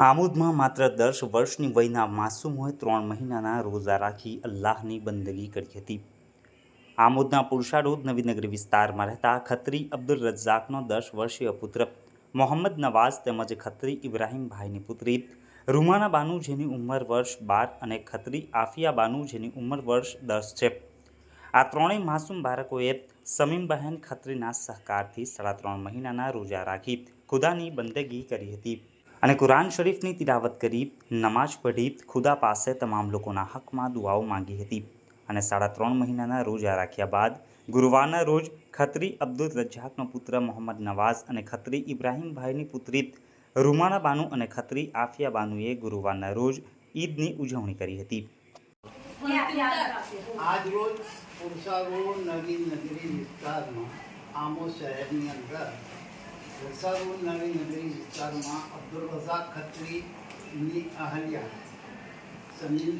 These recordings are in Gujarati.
આમોદમાં માત્ર દસ વર્ષની વયના માસૂમોએ ત્રણ મહિનાના રોઝા રાખી અલ્લાહની બંદગી કરી હતી. આમોદના પુરુષારોદ નવીનગરી વિસ્તારમાં રહેતા ખત્રી અબ્દુલ રઝાકનો દસ વર્ષીય પુત્ર મોહમ્મદ નવાઝ તેમજ ખત્રી ઇબ્રાહીમભાઈની પુત્રી રૂમાના બાનુ જેની ઉંમર વર્ષ બાર અને ખત્રી આફિયા બાનુ જેની ઉંમર વર્ષ દસ છે. આ ત્રણેય માસૂમ બાળકોએ સમીમબહેન ખત્રીના સહકારથી સાડા ત્રણ મહિનાના રોજા રાખી ખુદાની બંદગી કરી હતી. અને કુરાન શરીફની તિલાવત કરી નમાઝ પઢી, ખુદા પાસે તમામ લોકોના હકમાં દુઆઓ માંગી હતી. અને સાડા ત્રણ મહિનાના રોજા રાખ્યા બાદ, ગુરુવારના રોજ ખત્રી અબ્દુલ રજાકનો પુત્ર મોહમ્મદ નવાઝ અને ખત્રી ઇબ્રાહીમભાઈની પુત્રી રૂમાના બાનુ અને ખત્રી આફિયા બાનુએ ગુરુવારના રોજ ઈદની ઉજવણી કરી હતી. નવી નગરી વિસ્તારમાં અબ્દુલ રઝાક ખત્રીની અહલ્યા સમીમ,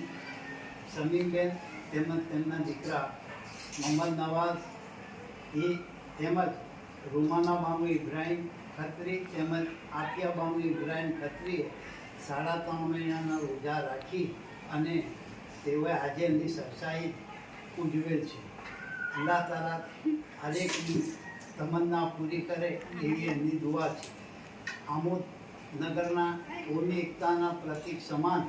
સમીમબેન તેમજ તેમના દીકરા મોહમ્મદ નવાઝ, એ તેમજ રૂમાના બામુ ઇબ્રાહીમ ખત્રી તેમજ આતિયા બામુ ઇબ્રાહીમ ખત્રીએ સાડા ત્રણ મહિનાના રોજા રાખી અને તેઓએ આજે એમની સરસાઈ ઉજવેલ છે. અલ્લાહ તારા હરેકની તમન્ના પૂરી કરે એવી એમની દુઆ છે. આમોદ નગરના કોની એકતાના પ્રતીક સમાન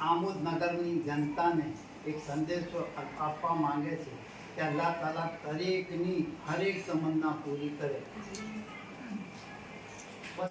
આમોદ નગરની જનતાને એક સંદેશો આપવા માંગે છે કે અલ્લાહ તાલા દરેકની હરેક તમન્ના પૂરી કરે.